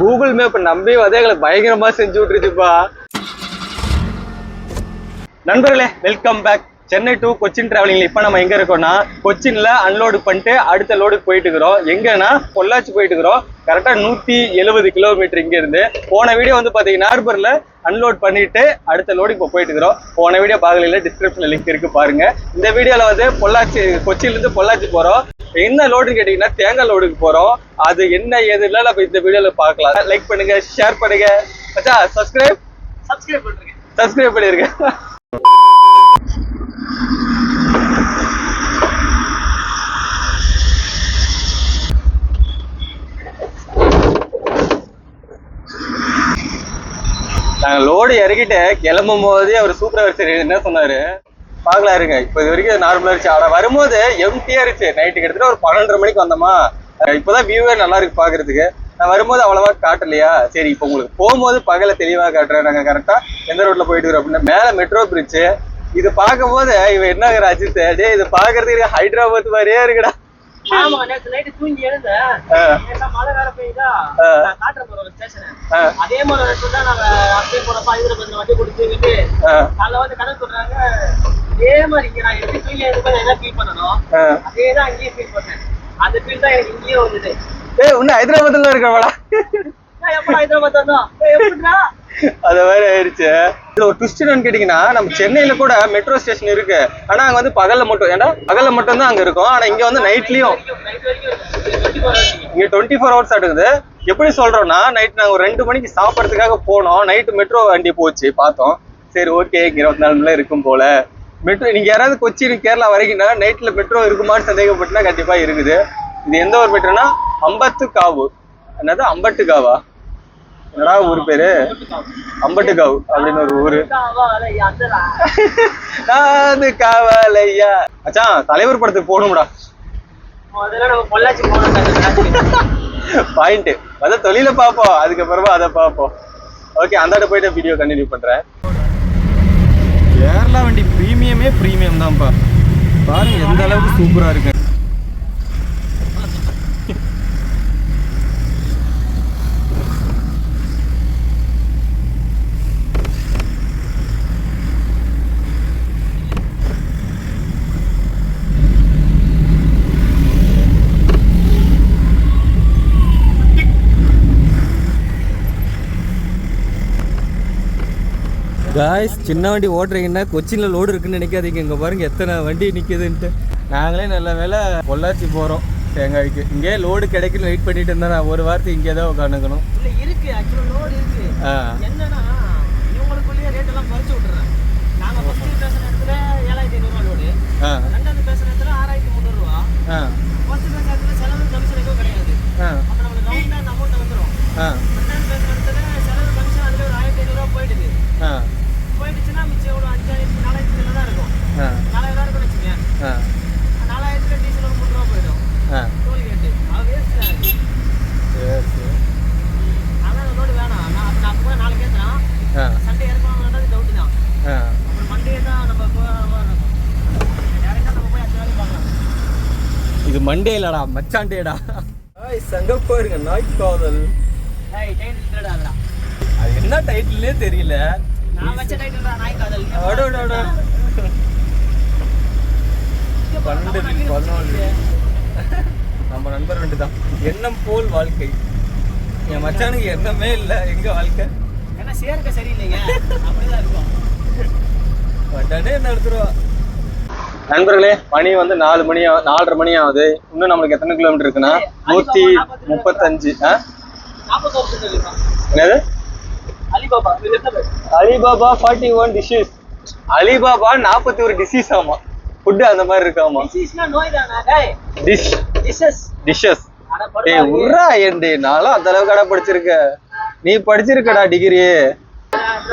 Google map நம்பி வந்து எங்களை பயங்கரமா செஞ்சு விட்டுருச்சுப்பா. நண்பர்களே welcome back Chennai to Cochin டிராவலிங்ல இப்போ நம்ம எங்க இருக்கோம்னா கொச்சின்ல அன்லோடு பண்ணிட்டு அடுத்த லோடுக்கு போயிட்டு இருக்கிறோம். எங்கன்னா பொள்ளாச்சி போயிட்டு இருக்கிறோம். கரெக்டா நூத்தி எழுபது கிலோமீட்டர் இங்க இருந்து. போன வீடியோ வந்து பாத்தீங்கன்னா ஹார்பர்ல அன்லோட் பண்ணிட்டு அடுத்த லோடு இப்போ போயிட்டு இருக்கிறோம். போன வீடியோ பார்க்கல டிஸ்கிரிப்ஷன்ல லிங்க் இருக்கு பாருங்க. இந்த வீடியோல வந்து பொள்ளாச்சி கொச்சின்ல இருந்து பொள்ளாச்சி போறோம். என்ன லோடுன்னு கேட்டீங்கன்னா தேங்காய் லோடுக்கு போறோம். அது என்ன ஏதுல நம்ம இந்த வீடியோல பார்க்கலாம். லைக் பண்ணுங்க ஷேர் பண்ணுங்க. மச்சா சப்ஸ்கிரைப் சப்ஸ்கிரைப் பண்றீங்க. சப்ஸ்கிரைப் பண்ணிருங்க. நாங்க லோடு இறக்கிட்டு கிளம்பும் போதே அவர் சூப்பர்வைசர் என்ன சொன்னாரு? பார்க்கலாம் இருங்க. இப்போ இது வரைக்கும் நார்மலாக இருந்துச்சு. ஆனால் வரும்போது எம்டியாக இருந்துச்சு. நைட்டு கிட்டத்தட்ட ஒரு பன்னெண்டரை மணிக்கு வந்தோமா? இப்போதான் வியூவே நல்லா இருக்கு பாக்குறதுக்கு நான் வரும்போது அவ்வளவா காட்டலையா? சரி இப்போ உங்களுக்கு போகும்போது பகல தெளிவா காட்டுறேன் நாங்க கரெக்டா எந்த ரோட்ல போயிட்டு இருக்கோம் அப்படின்னா. மேல மெட்ரோ பிரிட்ஜ் இது பார்க்கும்போது இவன் என்ன அஜித் டேய் இது பாக்குறதுக்கு ஹைதராபாத் மாதிரியே இருக்குடா. ஆமா நேத்து நைட்டு தூங்கி எழுந்தேன். மழை வேற பெய்யுதா? பாரு ஒரு ஸ்டேஷன் அதே மாதிரி தான் நாங்க அப்படியே போனப்ப ஹைதராபாத்ல வண்டி அஹ் காலைல வந்து கதை சொல்றாங்க அதே மாதிரி நான் எப்படி தூங்கி எழுந்து என்ன ஃபீல் பண்ணணும்? அதே தான் ஃபீல் பண்ணேன். அந்த ஃபீல் தான் எனக்கு இங்கேயும் வந்தது. ஏய் இன்னும் ஹைதராபாத்ல இருக்கவாடா நான் எப்ப ஹைதராபாத் வந்தோம் எப்படிடா? அது மாதிரி ஆயிடுச்சு இதுல ஒரு ட்விஸ்ட் என்னன்னு கேட்டீங்கன்னா நம்ம சென்னையில கூட மெட்ரோ ஸ்டேஷன் இருக்கு. ஆனா அங்க வந்து பகல்ல மட்டும் ஏன்னா பகல்ல மட்டும் தான் அங்க இருக்கும். ஆனா இங்க வந்து நைட்லயும் இங்க டுவெண்ட்டி ஃபோர் ஹவர்ஸ் ஆட்டுக்குது. எப்படி சொல்றோம்னா நைட் நாங்க ஒரு ரெண்டு மணிக்கு சாப்பிடறதுக்காக போனோம். நைட்டு மெட்ரோ வண்டி போச்சு பார்த்தோம். சரி ஓகே இங்க இருபத்தி நாலு மணி இருக்கும் போல. மெட்ரோ நீங்க யாராவது கொச்சின் கேரளா வரைக்கும்னா நைட்ல மெட்ரோ இருக்குமான்னு சந்தேகப்பட்டுனா கண்டிப்பா இருக்குது. இது எந்த ஒரு மெட்ரோனா அம்பத்து காவு என்னது? அம்பட்டு காவா என்னடா ஊர் பேரு? அம்பட்டுகாவ் அப்படின்னு ஒரு ஊரு. நாது காவலையா. அச்சான் தலைவர் படத்துக்கு போகணும்டா. பாயிண்ட் அத தொழில பார்ப்போம். அதுக்கப்புறமா அதை பார்ப்போம். ஓகே அந்த போயிட்டு வீடியோ கண்டினியூ பண்றேன். கேரளா வண்டி ப்ரீமியமே ப்ரீமியம் தான்ப்பா. பாருங்க எந்த அளவுக்கு சூப்பரா இருக்கு. காய்ஸ் சின்ன வண்டி ஓட்டுறீங்கன்னா கொச்சின்ல லோடு இருக்குன்னு நினைக்காதீங்க. இங்க பாருங்க எத்தனை வண்டி நிக்குதுன்ட்டு. நாங்களே நல்ல வேலை பொள்ளாச்சி போறோம் தேங்காய்க்கு. இங்கே லோடு கிடைக்குன்னு வெயிட் பண்ணிட்டு இருந்தா நான் ஒரு வாரத்தை இங்கே தான் உட்காந்துக்கணும். இல்ல இருக்கு. ஆக்சுவலா லோடு இருக்கு. ஆ. என்னன்னா இவங்களுக்குள்ளேயே ரேட் எல்லாம் குறைச்சு விட்டுறேன். நாங்க ஃபர்ஸ்ட் பேசுற இடத்துல ஏழாயிரத்தி ஐநூறுவா லோடு ஆ. ரெண்டாவது பேசுற இடத்துல ஆறாயிரத்தி முந்நூறுவா ஆ. ஃபர்ஸ்ட் பேசுற இடத்துல செலவு கமிஷன் எதுவும் கிடையாது. ஆ. அப்ப நம்மளுக்கு ரவுண்டா அந்த அமௌண்ட் வந்துடும் ஆ ரெண்டாவது பேசுற இடத்துல செலவு கமிஷன் அதுல ஒரு ஆயிரத்தி ஐநூறுவா போயிடுது ஆ போயிடுச்சுன்னா மிச்சம் எவ்வளோ அஞ்சாயிரத்தி நாலாயிரத்தி ஐநூறு தான் இருக்கும் ஆ நாலாயிரம் இருக்குன்னு வச்சுக்கேன் ஆ நாலாயிரத்துல டீசல் ஒரு மூணு ரூபா போயிடும் ஆ டோல்கேட்டு அது வேஸ்ட் ஆகுது சரி சரி அதான் அந்த லோடு வேணாம் நான் அப்ப நான் போய் நாளைக்கு ஏற்றுறேன் ஆ சண்டே இறக்கணும்ன்றது டவுட் தான் ஆ அப்புறம் மண்டே தான் நம்ம போய் டேரெக்டாக நம்ம போய் அந்த வேலையை பார்க்கலாம் மண்டே இல்லடா மச்சாண்டேடா சங்க போயிருங்க நாய் காதல். அது என்ன டைட்டில்னே தெரியல. நான் வச்ச டைட்டில் தான் நாய் காதல். அடடட. பன்னெண்டு பதினாலு நம்ம நண்பர் ரெண்டு தான் எண்ணம் போல் வாழ்க்கை. என் மச்சானுக்கு எண்ணமே இல்லை எங்க வாழ்க்கை? ஏன்னா சேர்க்க சரியில்லைங்க. அப்படிதான் இருக்கும். உடனே நடத்துருவா நண்பர்களே மணி வந்து நாலு மணி நாலரை மணி ஆகுது. இன்னும் நம்மளுக்கு எத்தனை கிலோமீட்டர் இருக்குன்னா? நூத்தி முப்பத்தஞ்சு என்னது? Alibaba forty one dishes Alibaba நாற்பத்தி ஒரு டிசீஸ் ஆமா. ஃபுட்டு அந்த மாதிரி இருக்காமா? டிஷ் டிஷ்ஷஸ் அட ஏய். உர்ரா ஏண்டி? நானும் அந்த அளவுக்கு கடை படிச்சிருக்க. நீ படிச்சிருக்கடா டிகிரி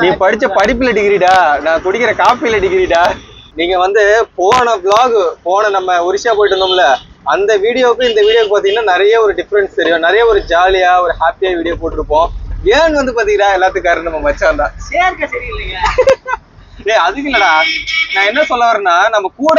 நீ படிச்ச படிப்புல டிகிரிடா நான் குடிக்கிற காப்பில டிகிரிடா நீங்க வந்து போன vlog போன நம்ம ஒரிஷா போயிட்டு இருந்தோம்ல அந்த வீடியோவுக்கு இந்த வீடியோக்கு பாத்தீங்கன்னா நிறைய ஒரு டிஃபரன்ஸ் தெரியும். நிறைய ஒரு ஜாலியா ஒரு ஹாப்பியா வீடியோ போட்டிருப்போம். ஏன் வந்து பாத்தீங்கன்னா எல்லாத்துக்கும் காரணம் நம்ம மச்சான் தான். டேய் அதுக்கு இல்லடா. நான் என்ன சொல்ல வரேன்னா நம்ம கூட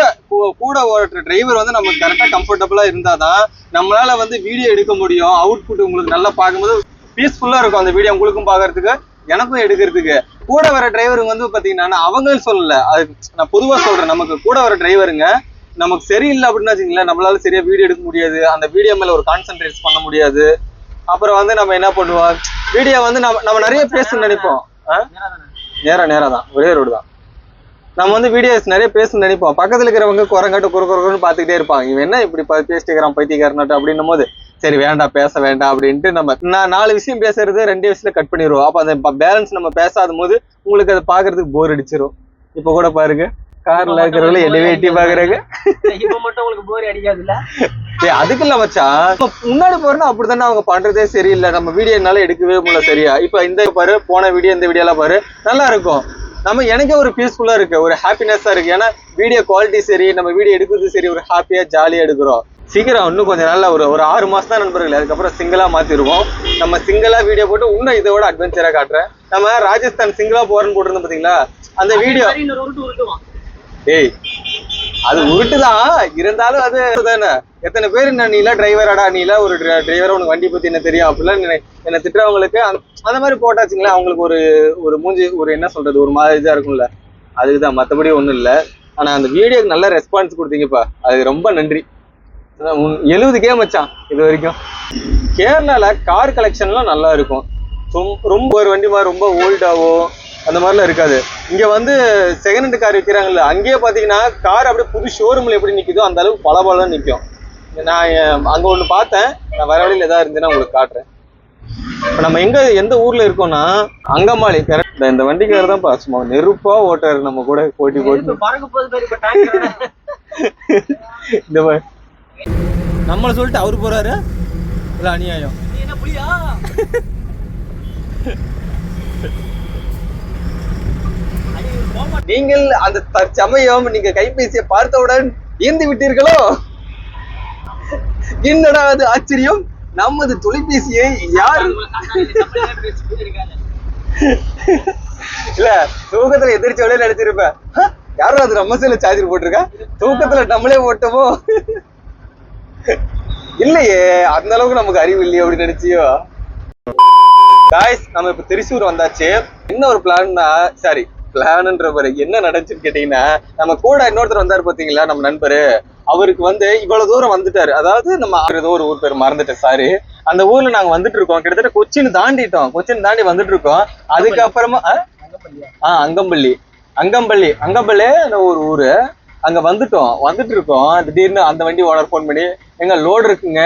கூட ஓட்டுற டிரைவர் வந்து நமக்கு கரெக்டா கம்ஃபர்டபுளா இருந்தாதான் நம்மளால வந்து வீடியோ எடுக்க முடியும். அவுட்புட் உங்களுக்கு நல்லா பார்க்கும்போது பீஸ்ஃபுல்லா இருக்கும் அந்த வீடியோ உங்களுக்கும் பாக்குறதுக்கு எனக்கும் எடுக்கிறதுக்கு. கூட வர டிரைவருங்க வந்து பாத்தீங்கன்னா நான் சொல்லல. அது நான் பொதுவா சொல்றேன். நமக்கு கூட வர டிரைவருங்க நமக்கு சரியில்லை அப்படின்னு வச்சுங்களேன் நம்மளால சரியா வீடியோ எடுக்க முடியாது. அந்த வீடியோ மேல ஒரு கான்சென்ட்ரேட் பண்ண முடியாது. அப்புறம் வந்து நம்ம என்ன பண்ணுவோம்? வீடியோ வந்து நம்ம நம்ம நிறைய பேசணும்னு நினைப்போம். நேரா நேரா தான். ஒரே ரோடு தான். நம்ம வந்து வீடியோஸ் நிறைய பேசணும்னு நினைப்போம். பக்கத்துல இருக்கிறவங்க குரங்காட்டு குறு குறுன்னு பாத்துக்கிட்டே இருப்பாங்க. இவன் என்ன இப்படி பா- பேசிட்டு இருக்கிறான் பைத்தியக்காரனாட்டு அப்படின்னும் போது சரி வேண்டாம் பேச வேண்டாம் அப்படின்ட்டு நம்ம நான் நாலு விஷயம் பேசுறது ரெண்டே விஷயத்துல கட் பண்ணிடுவோம். அப்ப அந்த பேலன்ஸ் நம்ம பேசாத போது உங்களுக்கு அதை பாக்குறதுக்கு போர் அடிச்சிரும். இப்ப கூட பாருங்க. கார்ல இருக்கிறவங்கள எலிவேட்டி பாக்குறாங்க இப்ப மட்டும் உங்களுக்கு போர் அடிக்காது இல்ல ஏய் அதுக்கு இல்ல மச்சான். இப்ப முன்னாடி போறோம்னா அப்படித்தானே அவங்க பண்றதே சரியில்லை. நம்ம வீடியோ என்னால எடுக்கவே முடியல சரியா. இப்ப இந்த பாரு போன வீடியோ இந்த வீடியோ எல்லாம் பாரு. நல்லா இருக்கும். நம்ம எனக்கே ஒரு பீஸ்ஃபுல்லா இருக்கு. ஒரு ஹாப்பினஸ்ஸா இருக்கு. ஏன்னா வீடியோ குவாலிட்டி சரி நம்ம வீடியோ எடுக்கிறது சரி. ஒரு ஹாப்பியா ஜாலியா எடுக்கிறோம். சீக்கிரம் இன்னும் கொஞ்சம் நாள்ல ஒரு ஒரு ஆறு மாசம் தான் நண்பர்கள். அதுக்கப்புறம் சிங்கிளா மாத்திருவோம். நம்ம சிங்கிளா வீடியோ போட்டு இன்னும் இதோட அட்வென்ச்சரா காட்டுறேன். நம்ம ராஜஸ்தான் சிங்கிளா போறோம்னு போட்டிருந்தோம் பாத்தீங்களா? அந்த வீடியோ உருட்டு ஏய் அது உருட்டுதான். இருந்தாலும் அது தானே எத்தனை பேர் என்ன நீல டிரைவராடா நீல ஒரு டிரைவர் உனக்கு வண்டி பத்தி என்ன தெரியும்? அப்படிலாம் என்ன- திட்டுறவங்களுக்கு அந்த மாதிரி போட்டாச்சுங்களா அவங்களுக்கு ஒரு ஒரு மூஞ்சி ஒரு என்ன சொல்றது ஒரு மாதிரி இதா இருக்கும்ல. அதுக்குதான். மத்தபடி ஒண்ணும் இல்ல. ஆனா அந்த வீடியோக்கு நல்ல ரெஸ்பான்ஸ் கொடுத்தீங்கப்பா. அது ரொம்ப நன்றி. எழுபது கே மச்சான் இது வரைக்கும். கேரளால கார் கலெக்ஷன்லாம் நல்லா இருக்கும். ரொம்- ரொம்ப ஒரு வண்டி மாதிரி ரொம்ப ஓல்டாவோ அந்த மாதிரிலாம் இருக்காது. இங்க வந்து செகண்ட் ஹேண்ட் கார் விற்கிறாங்கல்ல அங்கேயே பாத்தீங்கன்னா கார் அப்படியே புது ஷோரூம்ல எப்படி நிக்குதோ அந்த அளவுக்கு பல பலம் நிற்கும் நான் அங்க ஒண்ணு பார்த்தேன். நான் வர வழியில ஏதாவது இருந்துன்னா உங்களுக்கு காட்டுறேன். இப்ப நம்ம எங்க எந்த ஊர்ல இருக்கோம்னா அங்கமாளி கரெக்ட் இந்த வண்டிக்காரர் தான் சும்மா நெருப்பா ஓட்டாரு நம்ம கூட போட்டி போட்டு. இந்த மாதிரி. நம்மளை சொல்லிட்டு அவர் போறாரு. இல்ல அநியாயம். நீங்கள் அந்த தற்சமயம் நீங்க கைபேசியை பார்த்தவுடன் ஏந்தி விட்டீர்களோ? என்னடா அது ஆச்சரியம்? நமது தொலைபேசியை யார் இல்ல தூக்கத்துல எதிர்ச்சி நினைச்சிருப்ப. நினைச்சிருப்பேன் அது நம்ம சேல சார்ஜர் போட்டிருக்கா? தூக்கத்துல நம்மளே போட்டோமோ இல்லையே அந்த அளவுக்கு நமக்கு அறிவு இல்லையே அப்படின்னு நினைச்சியோ? காய்ஸ் நம்ம இப்ப திருச்சூர் வந்தாச்சு. என்ன ஒரு பிளான்னா சாரி பிளான்ன்ற பாரு என்ன நடந்துச்சுன்னு கேட்டீங்கன்னா நம்ம கூட இன்னொருத்தர் வந்தாரு பாத்தீங்களா நம்ம நண்பரு? அவருக்கு வந்து இவ்வளவு தூரம் வந்துட்டாரு. அதாவது நம்ம ஏதோ ஒரு ஊர் பேர் மறந்துட்டேன் சாரி அந்த ஊர்ல நாங்க வந்துட்டு இருக்கோம். கிட்டத்தட்ட கொச்சின் தாண்டிட்டோம். கொச்சின் தாண்டி வந்துட்டு இருக்கோம். அதுக்கப்புறமா ஆஹ் அங்கம்பள்ளி. அங்கம்பள்ளி. அங்கம்பள்ளி ஒரு ஊரு. அங்க வந்துட்டோம். வந்துட்டு இருக்கோம். திடீர்னு அந்த வண்டி ஓனர் போன் பண்ணி எங்க லோடு இருக்குங்க.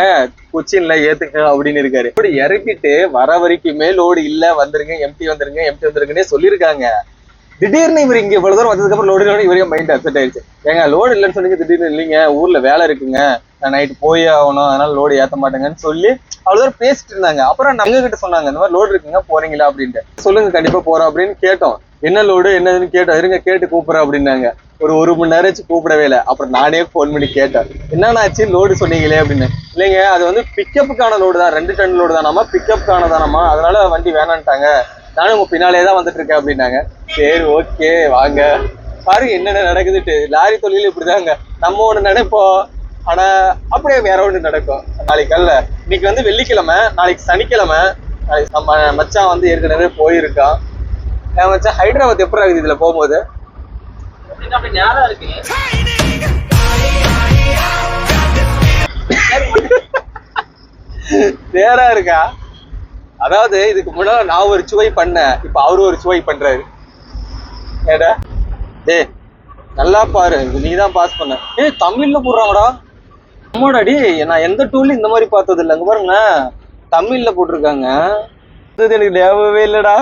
கொச்சின்ல ஏத்துங்க அப்படின்னு இருக்காரு. இப்படி இறக்கிட்டு வர வரைக்குமே லோடு இல்ல வந்துருங்க எம்டி வந்துருங்க எம்டி வந்துருங்கன்னே சொல்லியிருக்காங்க. திடீர்னு இவர் இங்க இவ்வளவு தூரம் வந்ததுக்கு அப்புறம் லோடு இவரே மைண்ட் அப்செட் ஆயிடுச்சு. எங்க லோடு இல்லைன்னு சொன்னீங்க திடீர்னு இல்லைங்க ஊர்ல வேலை இருக்குங்க. நான் நைட்டு போய் ஆகணும் அதனால லோடு ஏத்த மாட்டேங்கன்னு சொல்லி அவ்வளவு தூரம் பேசிட்டு இருந்தாங்க. அப்புறம் நம்ம கிட்ட சொன்னாங்க இந்த மாதிரி லோடு இருக்குங்க போறீங்களா? அப்படின்ட்டு. சொல்லுங்க கண்டிப்பா போறோம் அப்படின்னு கேட்டோம். என்ன லோடு? என்னதுன்னு கேட்டோம் இருங்க கேட்டு கூப்பிடுறேன் அப்படின்னாங்க. ஒரு ஒரு மணி நேரம் ஆச்சு கூப்பிடவே இல்லை. அப்புறம் நானே ஃபோன் பண்ணி கேட்டேன். என்னென்ன ஆச்சு? லோடு சொன்னீங்களே? அப்படின்னு. இல்லைங்க அது வந்து பிக்கப்புக்கான லோடு தான். ரெண்டு டன் லோடு தானாமா? பிக்கப்புக்கான தானாமா? அதனால வண்டி வேணான்ட்டாங்க. நானும் உங்க பின்னாலே தான் வந்துட்டு இருக்கேன் அப்படின்னாங்க. சரி ஓகே வாங்க. பாருங்க என்னென்ன நடக்குதுட்டு லாரி தொழில் இப்படிதாங்க. நம்ம ஒண்ணு நினைப்போம். ஆனா அப்படியே வேற ஒண்ணு நடக்கும். நாளைக்கு அல்ல. இன்னைக்கு வந்து வெள்ளிக்கிழமை. நாளைக்கு சனிக்கிழமை. நாளைக்கு நம்ம மச்சான் வந்து ஏற்கனவே போயிருக்கான். மச்சான் ஹைதராபாத் எப்படி ஆகுது இதுல போகும்போது? நேரா இருக்கா. அதாவது இதுக்கு முன்னாடி நான் ஒரு சுவை பண்ணேன். இப்ப அவரு ஒரு சுவை பண்றாரு. ஏடா? டே நல்லா பாரு. நீ தான் பாஸ் பண்ண. ஏய் தமிழ்ல போடுறாங்கடா. ஆமாடா நான் எந்த டூல்லையும் இந்த மாதிரி பார்த்தது இல்லை அங்க பாருங்க தமிழ்ல போட்டிருக்காங்க. இது எனக்கு தேவவே இல்லடா.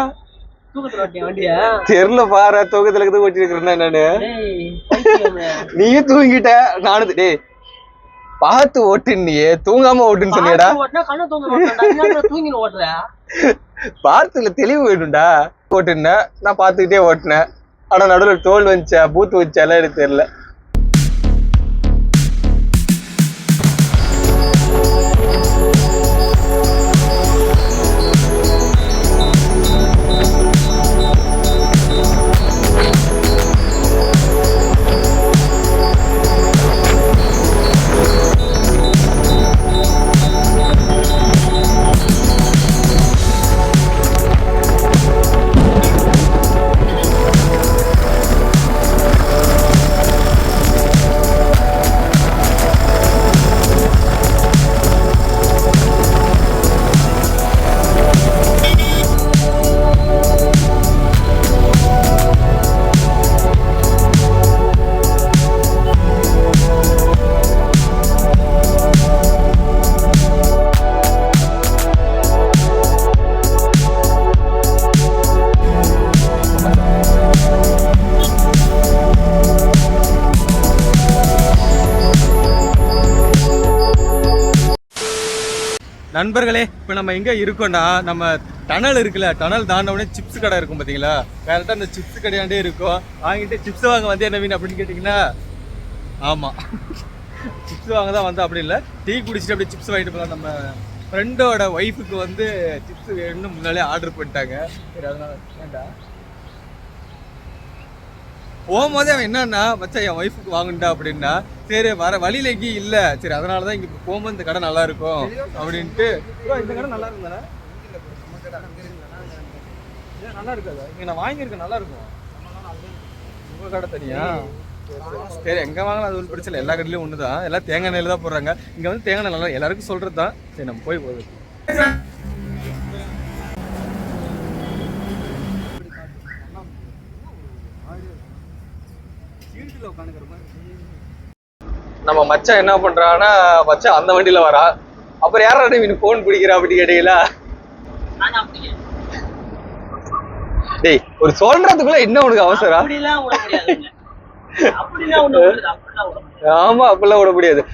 தெரியல பாரு தூக்கத்துல இருக்குது ஓட்டி இருக்கிறேன் நானு. நீயும் தூங்கிட்ட நானு டேய் பார்த்து ஓட்டுனியே தூங்காம ஓட்டுன்னு சொன்னியடா. ஓட்டினா பார்த்துல தெளிவு வேணும்டா. ஓட்டுனேன் நான் பார்த்துக்கிட்டே ஓட்டினேன். ஆனா நடுவில் தோல் வந்துச்சா பூத்து வச்சாலாம் எனக்கு தெரியல. நண்பர்களே இப்போ நம்ம எங்கே இருக்கோம்னா நம்ம டனல் இருக்குல்ல டனல் தாண்ட உடனே சிப்ஸ் கடை இருக்கும் பார்த்தீங்களா கரெக்டாக அந்த சிப்ஸ் கடையாண்டே இருக்கும். வாங்கிட்டு சிப்ஸ் வாங்க வந்து என்ன மீன் அப்படின்னு கேட்டிங்கன்னா ஆமாம் சிப்ஸ் வாங்க தான் வந்தோம் அப்படி இல்லை. டீ குடிச்சிட்டு அப்படியே சிப்ஸ் வாங்கிட்டு போகலாம் நம்ம ஃப்ரெண்டோட ஒய்ஃபுக்கு வந்து சிப்ஸ் வேணும்னு முன்னாலே ஆர்டர் பண்ணிட்டாங்க. சரி அதனால வேண்டாம். போகும்போதே அவன் என்னன்னா மச்சான் என் ஒய்ஃபுக்கு வாங்குண்டா அப்படின்னா சரி வர வழியில எங்கேயும் இல்லை. சரி அதனால தான் இங்கே போகும்போது இந்த கடை நல்லா இருக்கும் அப்படின்ட்டு. இந்த கடை நல்லா ஏன் நல்லா இருக்காதா? இங்கே நான் வாங்கியிருக்கேன் நல்லா இருக்கும். உங்கள் கடை தனியா? சரி எங்கே வாங்கலாம் அது ஒரு பிரச்சனை இல்லை. எல்லா கடையிலையும் ஒன்று தான் எல்லாம் தேங்காய் எண்ணெயில் தான் போடுறாங்க. இங்கே வந்து தேங்காய் நல்லா எல்லாருக்கும் சொல்கிறது தான் சரி நம்ம போய் போகுது. நம்ம மச்சான் என்ன பண்றான்னா மச்சான் அந்த வண்டியில வரா. அப்புறம் யாரா நீ போன் பிடிக்கிறா அப்படி கேட்டீங்களா? டேய் ஒரு சொல்றதுக்குள்ள என்ன உனக்கு அவசரம். முடியாதுங்க. அப்படிலாம் விட முடியாது ஆமா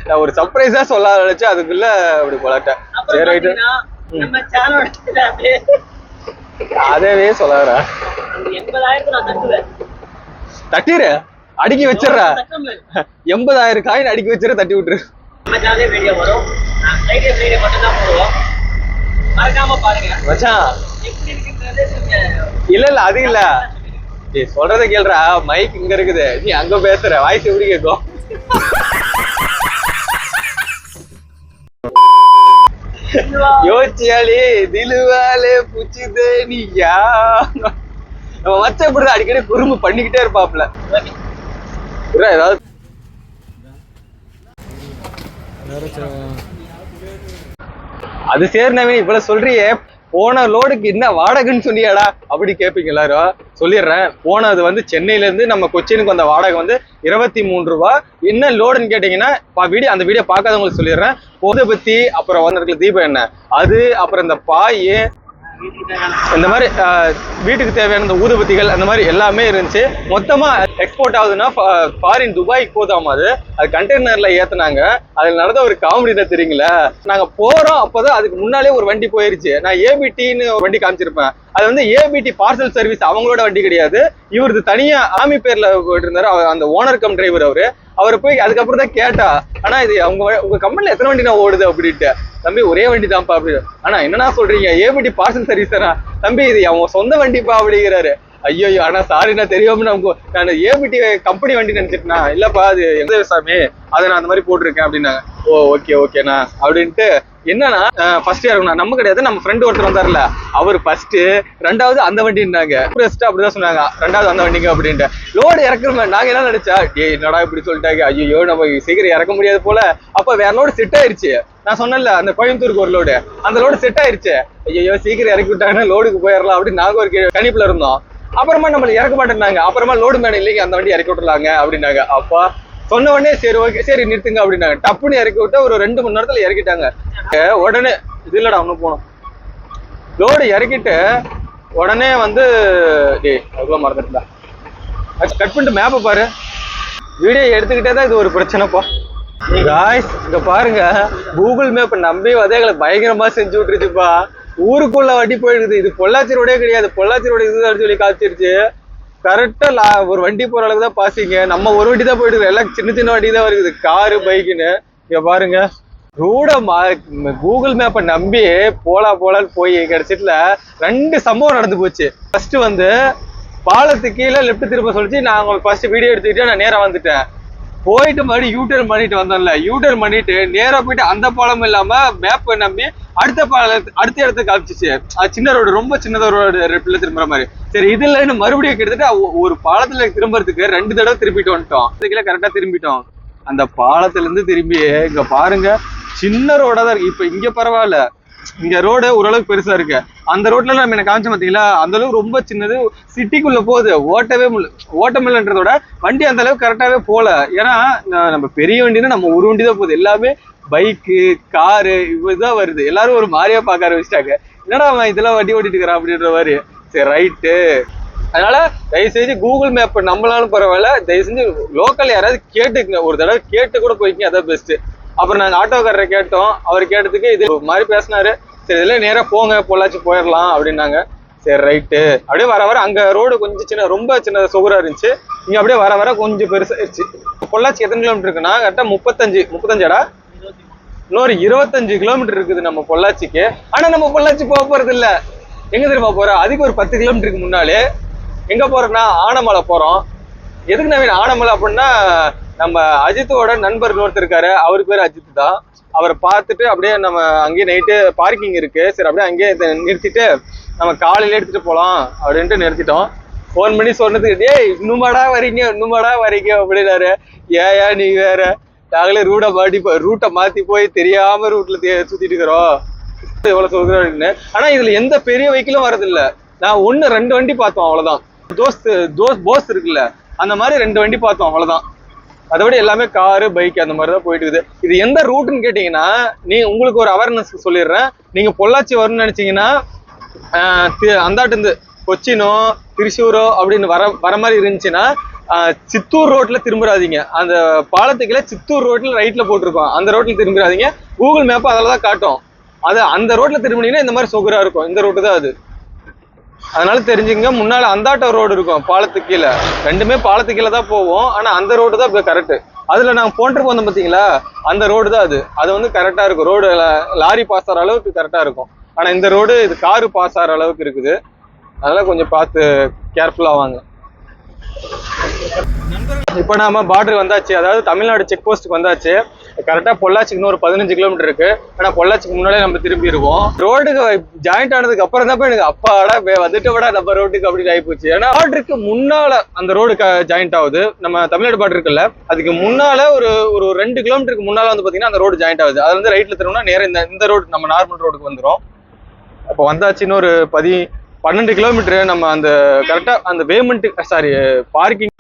நான் ஒரு சர்ப்ரைஸா சொல்ல நினைச்சு அதுக்குள்ள அப்படி அப்புறம் சரி ரைட்டு அதவே சொல்லாரா அந்த அடுக்கி வச்சிடுற. எண்பதாயிரம் காயின் அடுக்கி வச்சிரு தட்டி விட்டுரு. இல்ல இல்ல அது இல்ல. டேய் சொல்றத கேளுடா. மைக் இங்க இருக்குது. நீ அங்க பேசுற. வாய்ஸ் எப்படி கேட்கும் யோசிச்சாலே திலுவாலே புச்சுதே நீயா நம்ம மச்ச இப்படிதான் அடிக்கடி குறும்பு பண்ணிக்கிட்டே இருப்பாப்ல. ஏதாவது அது சரி இவ்வளவு சொல்றியே போன லோடுக்கு என்ன வாடகைன்னு சொன்னியாடா அப்படி கேட்பீங்க எல்லாரும். சொல்லிடுறேன். போனது வந்து சென்னையில இருந்து நம்ம கொச்சினுக்கு வந்த வாடகை வந்து இருபத்தி மூணு ரூபா. என்ன லோடுன்னு கேட்டீங்கன்னா வீடியோ அந்த வீடியோ பார்க்காதவங்களுக்கு சொல்லிடுறேன். போதை பத்தி அப்புறம் வந்து தீபம் என்ன? அது அப்புறம் இந்த பாய் இந்த மாதிரி வீட்டுக்கு தேவையான இந்த ஊதுபத்திகள் அந்த மாதிரி எல்லாமே இருந்துச்சு. மொத்தமா எக்ஸ்போர்ட் ஆகுதுன்னா ஃபாரின் துபாய்க்கு போதாம அது. அது கண்டெய்னர்ல ஏத்துனாங்க. அதுல நடந்த ஒரு காமெடி தான் தெரியுங்களா? நாங்க போறோம் அப்பதான் அதுக்கு முன்னாலே ஒரு வண்டி போயிருச்சு. நான் ஏபிடின்னு ஒரு வண்டி காமிச்சிருப்பேன். அது வந்து ஏபிடி பார்சல் சர்வீஸ் அவங்களோட வண்டி கிடையாது. இவரது தனியா ஆமி பேர்ல போயிட்டு இருந்தாரு அவர் அந்த ஓனர் கம் டிரைவர் அவரு. அவர் போய் அதுக்கப்புறம் தான் கேட்டா ஆனா இது அவங்க உங்க கம்பெனில எத்தனை வண்டி நான் ஓடுது? அப்படின்ட்டு. தம்பி ஒரே வண்டி தான்ப்பா. அப்படி ஆனா என்னன்னா சொல்றீங்க? ஏபிடி பார்சல் சர்வீஸ் தானா. தம்பி இது அவங்க சொந்த வண்டிப்பா? அப்படிங்கிறாரு. ஐயோ ஆனா சாரிண்ணா தெரியாம நமக்கு நான் ஏபிடி கம்பெனி வண்டி நினைச்சிட்டேனா? இல்லப்பா அது எந்த சாமி? அதை நான் அந்த மாதிரி போட்டிருக்கேன் அப்படின்னாங்க. ஓ ஓகே ஓகேண்ணா அப்படின்ட்டு என்னன்னா ஃபர்ஸ்ட் இறங்கணும் நம்ம கிடையாது நம்ம ஃப்ரெண்டு ஒருத்தர் வந்தார்ல அவர் ஃபர்ஸ்ட் ரெண்டாவது அந்த வண்டின்னாங்க. ஃபர்ஸ்ட் அப்படிதான் சொன்னாங்க. ரெண்டாவது அந்த வண்டிங்க அப்படின்ட்டு. லோடு இறக்குறோமே நாங்க என்ன நினைச்சா? டே என்னடா இப்படி சொல்லிட்டாங்க? ஐயோ நம்ம சீக்கிரம் இறக்க முடியாது போல. அப்ப வேற லோடு செட் ஆயிருச்சு. நான் சொன்னேன்ல அந்த கோயம்புத்தூருக்கு ஒரு லோடு அந்த லோடு செட் ஆயிருச்சு. ஐயோ சீக்கிரம் இறக்கி விட்டாங்கன்னா லோடுக்கு போயிடலாம் அப்படின்னு நாங்க ஒரு கணிப்புல இருந்தோம். அப்புறமா நம்மள இறக்க மாட்டேன்னாங்க அப்புறமா லோடு மேடம் இல்லைங்க அந்த வண்டி இறக்கி விட்டுலாங்க அப்படின்னாங்க. அப்பா சொன்ன உடனே சரி ஓகே சரி நிறுத்துங்க அப்படின்னாங்க. டப்புன்னு இறக்கி விட்டா ஒரு ரெண்டு மணி நேரத்துல இறக்கிட்டாங்க. உடனே இது இல்லடா ஒண்ணு போனோம் லோடு இறக்கிட்டு உடனே வந்து டேய் அதுக்குள்ள மறந்துட்டா கட் பண்ணிட்டு மேப்பை பாரு. வீடியோ எடுத்துக்கிட்டே தான் இது ஒரு பிரச்சனைப்பா. காய்ஸ் இங்க பாருங்க. கூகுள் மேப் நம்பி வந்து எங்களை பயங்கரமா செஞ்சு விட்டுருச்சுப்பா. ஊருக்குள்ள வண்டி போயிடுது இது பொள்ளாச்சி ரோடே கிடையாது. பொள்ளாச்சி ரோடு இதுதான் சொல்லி காமிச்சிருச்சு. கரெக்டா ஒரு வண்டி போற அளவுக்கு தான் பாசிங்க நம்ம ஒரு வண்டி தான் போயிட்டு எல்லாம் சின்ன சின்ன வண்டி தான் வருது. காரு பைக்குன்னு இங்க பாருங்க. ரோட கூகுள் மேப்பை நம்பி போலாம் போலான்னு போய் கிடைச்சிட்டுல ரெண்டு சம்பவம் நடந்து போச்சு. ஃபர்ஸ்ட் வந்து பாலத்துக்கு கீழே லெஃப்ட் திரும்ப சொல்லிச்சு நான் உங்களுக்கு ஃபர்ஸ்ட் வீடியோ எடுத்துக்கிட்டே நான் நேராக வந்துட்டேன். போயிட்டு மறுபடியும் யூட்டர்ன் பண்ணிட்டு வந்தோம்ல யூட்டர்ன் பண்ணிட்டு நேராக போயிட்டு அந்த பாலம் இல்லாமல் மேப்பை நம்பி அடுத்த அடுத்த இடத்த காமிச்சிச்சு. அது சின்ன ரோடு ரொம்ப சின்னதாக ரோடு ரெப்பில திரும்புற மாதிரி. சரி இது இல்லைன்னு மறுபடியும் கிட்டத்தட்ட ஒரு பாலத்துல திரும்புறதுக்கு ரெண்டு தடவை திரும்பிட்டு வந்துட்டோம். அதுக்குள்ள கரெக்டா திரும்பிட்டோம். அந்த பாலத்துல இருந்து திரும்பி இங்க பாருங்க சின்ன ரோடா தான் இருக்கு. இப்ப இங்க பரவாயில்ல. இங்க ரோடு ஓரளவுக்கு பெருசா இருக்கு. அந்த ரோட்ல நம்ம என்ன காமிச்சோம் பாத்தீங்களா? அந்த அளவுக்கு ரொம்ப சின்னது. சிட்டிக்குள்ள போகுது. ஓட்டவே முடியல ஓட்ட வண்டி அந்த அளவுக்கு கரெக்டாவே போல. ஏன்னா நம்ம பெரிய வண்டினா நம்ம ஒரு வண்டி தான் போகுது. எல்லாமே பைக்கு காரு இதுதான் வருது. எல்லாரும் ஒரு மாதிரியா பார்க்க ஆரம்பிச்சிட்டாங்க. என்னடா அவன் இதெல்லாம் வண்டி ஓட்டிட்டு இருக்கிறான் அப்படின்ற மாதிரி. சரி ரைட்டு அதனால தயவு செஞ்சு கூகுள் மேப் நம்மளாலும் பரவாயில்ல. தயவு செஞ்சு லோக்கல் யாராவது கேட்டுக்குங்க. ஒரு தடவை கேட்டு கூட போய்க்கிங்க. அதான் பெஸ்ட் அப்புறம் நாங்கள் ஆட்டோக்காரரை கேட்டோம். அவர் கேட்டதுக்கு இது ஒரு மாதிரி பேசினாரு. சரி இதில் நேராக போங்க. பொள்ளாச்சி போயிடலாம் அப்படின்னாங்க. சரி ரைட்டு அப்படியே வர வர அங்கே ரோடு கொஞ்சம் சின்ன ரொம்ப சின்ன சுகராக இருந்துச்சு. இங்கே அப்படியே வர வர கொஞ்சம் பெருசாகிடுச்சு பொள்ளாச்சி எத்தனை கிலோமீட்டர் இருக்குன்னா கரெக்டாக முப்பத்தஞ்சு முப்பத்தஞ்சாடா? இன்னொரு இருபத்தஞ்சு கிலோமீட்டர் இருக்குது நம்ம பொள்ளாச்சிக்கு. ஆனா நம்ம பொள்ளாச்சி போக போறது இல்ல. எங்க தெரியுமா போறோம் அதுக்கு ஒரு பத்து கிலோமீட்டருக்கு முன்னாலே. எங்க போறோம்னா ஆனமலை போறோம். எதுக்கு நவீன் ஆனமலை அப்படின்னா நம்ம அஜித்தோட நண்பர் இன்னொருத்தர் இருக்காரு. அவரு பேர் அஜித் தான். அவரை பார்த்துட்டு அப்படியே நம்ம அங்கேயே நைட்டு பார்க்கிங் இருக்கு. சரி அப்படியே அங்கேயே நிறுத்திட்டு நம்ம காலையில எடுத்துட்டு போகலாம் அப்படின்ட்டு நிறுத்திட்டோம். ஃபோன் பண்ணி சொன்னதுக்கு டேய் இன்னுமாடா வரீங்க இன்னுமாடா வரீங்க அப்படின்னாரு. ஏயா நீ வேற. நாங்களே ரூட்டை மாட்டி ரூட்டை மாத்தி போய் தெரியாம ரூட்ல சுத்திட்டு இருக்கிறோம். எவ்வளவு அப்படின்னு ஆனா இதுல எந்த பெரிய வெஹிக்கிளும் வரதில்ல நான் ஒண்ணு ரெண்டு வண்டி பார்த்தோம் அவ்வளவுதான். தோஸ்து தோஸ் போஸ் இருக்குல்ல அந்த மாதிரி ரெண்டு வண்டி பார்த்தோம் அவ்வளவுதான். அதைவிட எல்லாமே காரு பைக் அந்த மாதிரி தான் போயிட்டு இருக்குது. இது எந்த ரூட்னு கேட்டிங்கன்னா நீ உங்களுக்கு ஒரு அவேர்னஸ் சொல்லிடுறேன். நீங்க பொள்ளாச்சி வரணும்னு நினைச்சீங்கன்னா ஆஹ் அந்தாட்டு இருந்து கொச்சினோ திருச்சூரோ அப்படின்னு வர வர மாதிரி இருந்துச்சுன்னா சித்தூர் ரோட்ல திரும்புறாதீங்க. அந்த பாலத்துக்குள்ள சித்தூர் ரோட்ல ரைட்ல போட்டிருக்கோம் அந்த ரோட்ல திரும்பிடாதீங்க கூகுள் மேப் அதில் தான் காட்டும். அது அந்த ரோட்ல திரும்பினீங்கன்னா இந்த மாதிரி சொகுரா இருக்கும். இந்த ரோட்டு தான் அது. அதனால தெரிஞ்சுங்க முன்னால அந்தாட்ட ரோடு இருக்கும். பாலத்துக்கு கீழே. ரெண்டுமே பாலத்துக்கு கீழே தான் போவோம். ஆனா அந்த ரோடு தான் கரெக்ட் அதுல நாங்க போன்ட்டு போனோம் பாத்தீங்களா? அந்த ரோடு தான் அது. அது வந்து கரெக்டா இருக்கும். ரோடு லாரி பாஸ் ஆகிற அளவுக்கு கரெக்டா இருக்கும். ஆனா இந்த ரோடு இது காரு பாஸ் ஆகிற அளவுக்கு இருக்குது. அதெல்லாம் கொஞ்சம் பார்த்து கேர்ஃபுல்லா வாங்க. இப்போ நாம பார்டர் வந்தாச்சு. அதாவது தமிழ்நாடு செக் போஸ்ட்டுக்கு வந்தாச்சு. கரெக்டாக பொள்ளாச்சிக்கு இன்னும் ஒரு பதினஞ்சு கிலோமீட்டர் இருக்கு. ஆனா பொள்ளாச்சிக்கு முன்னாலே நம்ம திரும்பி இருக்கோம் ரோடுக்கு ஜாயிண்ட் ஆனதுக்கு அப்புறம் தான் போய் எனக்கு அப்பாடா வந்துட்டு விட நம்ம ரோட்டுக்கு அப்படி ஆயிப்போச்சு. ஏன்னா பார்டருக்கு முன்னால அந்த ரோடு ஜாயிண்ட் ஆகுது. நம்ம தமிழ்நாடு பார்டர் இருக்குல்ல அதுக்கு முன்னால ஒரு ஒரு ரெண்டு கிலோமீட்டருக்கு முன்னால வந்து பாத்தீங்கன்னா அந்த ரோடு ஜாயிண்ட் ஆகுது. அது வந்து ரைட்ல திரும்பினா நேரம் இந்த இந்த ரோடு நம்ம நார்மல் ரோடுக்கு வந்துரும். அப்போ வந்தாச்சுன்னு ஒரு பதி பன்னெண்டு கிலோமீட்டர் நம்ம அந்த கரெக்டா அந்த பேமெண்ட் சாரி பார்க்கிங்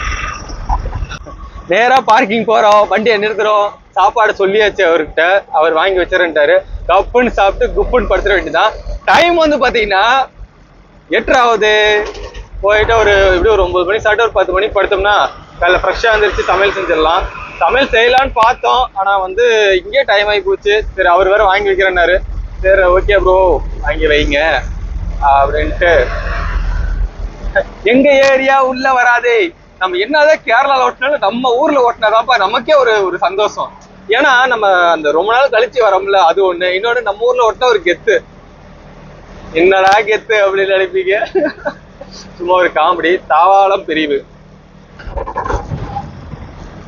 நேரா பார்க்கிங் போறோம் வண்டியை நிறுத்துறோம். சாப்பாடு சொல்லியாச்சு அவர்கிட்ட. அவர் வாங்கி வச்சிருந்தாரு கப்புன்னு சாப்பிட்டு குப்புன்னு படுத்துட வேண்டியதான் டைம் வந்து பாத்தீங்கன்னா எட்டராவது போயிட்டு ஒரு எப்படி ஒரு ஒன்பது மணி சாப்பிட்டு ஒரு பத்து மணிக்கு படுத்தோம்னா காலைல ஃப்ரெஷ்ஷாக வந்துருச்சு சமையல் செஞ்சிடலாம். சமையல் செய்யலான்னு பார்த்தோம். ஆனால் வந்து இங்கே டைம் ஆகி போச்சு. சரி அவர் வேற வாங்கி வைக்கிறேன்னாரு. சரி ஓகே ப்ரோ வாங்கி வைங்க. அப்படின்ட்டு. எங்க ஏரியா உள்ள வராதே. நம்ம என்னதான் கேரளால ஓட்டினாலும் நம்ம ஊர்ல ஓட்டினாதான்ப்பா நமக்கே ஒரு ஒரு சந்தோஷம். ஏன்னா நம்ம அந்த ரொம்ப நாள் கழிச்சு வரோம்ல அது ஒண்ணு. இன்னொன்னு நம்ம ஊர்ல ஓட்டினா ஒரு கெத்து. என்னடா கெத்து அப்படின்னு நினைப்பீங்க? சும்மா ஒரு காமெடி தாவாளம் பிரிவு.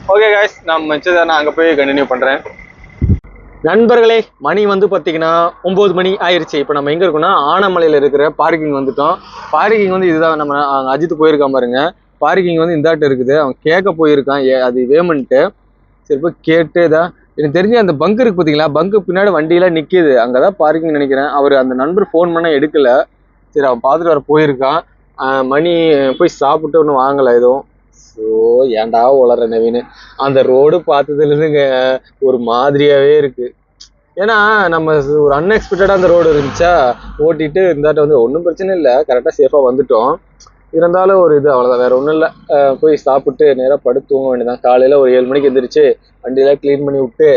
ஓகே காய்ஸ் நான் மிச்சதை நான் அங்க போய் கண்டினியூ பண்றேன். நண்பர்களே மணி வந்து பார்த்தீங்கன்னா ஒம்பது மணி ஆயிடுச்சு இப்போ நம்ம எங்கே இருக்கோம்னா ஆனமலையில் இருக்கிற பார்க்கிங் வந்துட்டோம். பார்க்கிங் வந்து இதுதான் நம்ம அங்கே அஜித் போயிருக்கான் பாருங்க. பார்க்கிங் வந்து இந்தாட்ட இருக்குது. அவன் கேட்க போயிருக்கான். ஏ அது வேமெண்ட்டு சரி போய் கேட்டு தான் எனக்கு தெரிஞ்சு அந்த பங்க் இருக்கு பார்த்தீங்களா பங்க்கு பின்னாடி வண்டியெல்லாம் நிற்கிது அங்கே தான் பார்க்கிங் நினைக்கிறேன். அவர் அந்த நண்பர் ஃபோன் பண்ணால் எடுக்கலை. சரி அவன் பார்த்துட்டு வர போயிருக்கான். மணி போய் சாப்பிட்டு ஒன்றும் வாங்கலை எதுவும் ஸோ ஏன்டா உளற நவீன்? அந்த ரோடு பார்த்ததுலேருந்துங்க ஒரு மாதிரியாவே இருக்கு. ஏன்னா நம்ம ஒரு அன்எக்ஸ்பெக்டடாக அந்த ரோடு இருந்துச்சா ஓட்டிட்டு இருந்தாட்ட வந்து ஒன்றும் பிரச்சனை இல்லை கரெக்டாக சேஃபாக வந்துட்டோம். இருந்தாலும் ஒரு இது அவ்வளோதான் வேற ஒன்றும் இல்லை. போய் சாப்பிட்டு நேராக படுத்து தூங்க வேண்டியதான் காலையில் ஒரு ஏழு மணிக்கு எந்திரிச்சு வண்டியெல்லாம் க்ளீன் பண்ணி விட்டு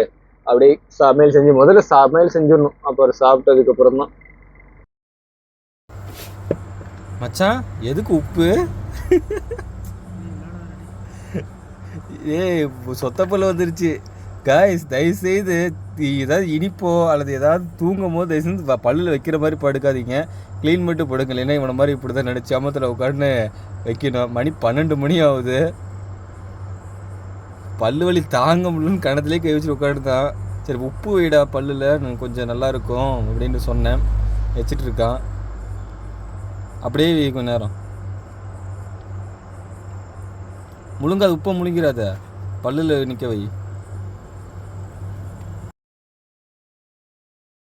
அப்படியே சமையல் செஞ்சு முதல்ல சமையல் செஞ்சிடணும். அப்புறம் சாப்பிட்டதுக்கப்புறம் தான் மச்சான் எதுக்கு உப்பு? ஏய் சொத்தப்பல்ல வந்துருச்சு. காய்ஸ் தயவுசெய்து ஏதாவது இனிப்போ அல்லது ஏதாவது தூங்கும் போது தயவுசெய்து பல்லில் வைக்கிற மாதிரி படுக்காதீங்க. க்ளீன் மட்டும் படுங்க இல்லைன்னா இவனை மாதிரி இப்படி தான் நினச்சி அமத்தில் உட்காந்து வைக்கணும். மணி பன்னெண்டு மணி ஆகுது. பல்லு வலி தாங்க முடியலன்னு கணத்துலேயே கை வச்சு உட்காந்துதான் சரி உப்பு வைடா பல்லில் கொஞ்சம் நல்லா இருக்கும் அப்படின்னு சொன்னேன். வச்சிட்டு இருக்கான். அப்படியே கொஞ்சம் கொஞ்ச நேரம். முழுங்காது உப்பை முழுங்கிறாத. பல்லில் நிற்க வை.